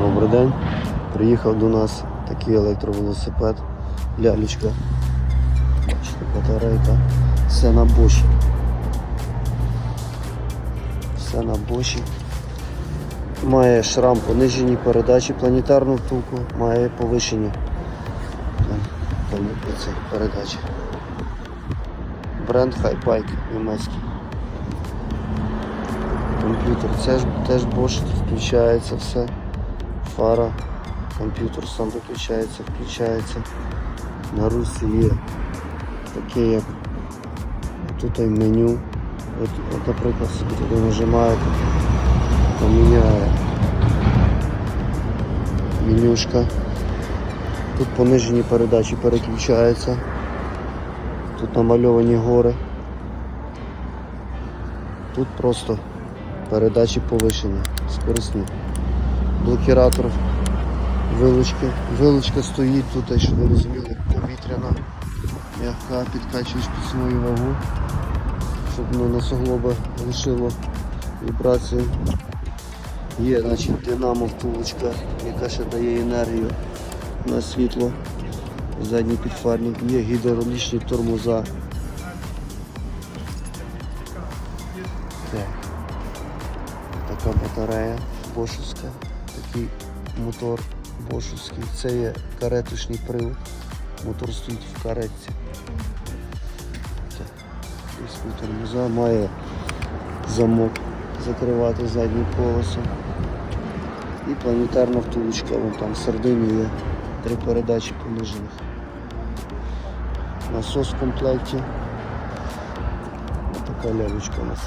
Добрий день. Приїхав до нас такий електровелосипед. Лялечка. Бачите, батарейка. Все на боші. Все на боші. Має шрам понижені передачі, планетарну втулку, має ці передачі. Бренд Хайпайк німецький. Комп'ютер це ж теж Bosch, включається все. Фара, комп'ютер сам виключається, включається. На русі є таке як тут і меню. От, от наприклад, собі туди нажимаєте, поміняє менюшка. Тут понижені передачі переключаються. Тут намальовані гори. Тут просто передачі повишені, скорисні. Блокіратор вилучки. Вилучка стоїть тут, щоб ви розуміли, повітряна, м'яка, підкачуєш під свою вагу, щоб на суглоба лишило вібрацію. Є значить, динамо втулочка, яка ще дає енергію на світло. Задній підфарник, є гідравлічні тормоза. Так. Така батарея бошовська, такий мотор бошовський. Це є кареточний привод. Мотор стоїть в каретці. Тормоза має замок закривати заднє колесо. І планетарна втулочка, вон там в є три передачі понижених. Насос в комплекті. Ось така лялечка у нас.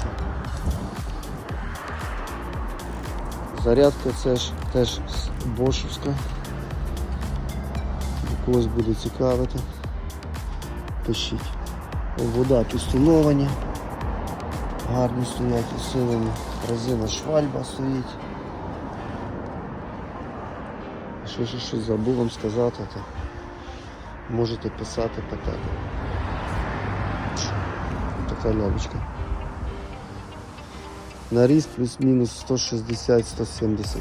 Зарядка це ж теж бошівська. Когось буде цікавити. Пишіть. Вода підстильовані. Гарні стоять, усилені. Резина швальба стоїть. Що ще щось забув вам сказати, то можете писати, питати. Така лялечка. На ріст плюс-мінус 160-170.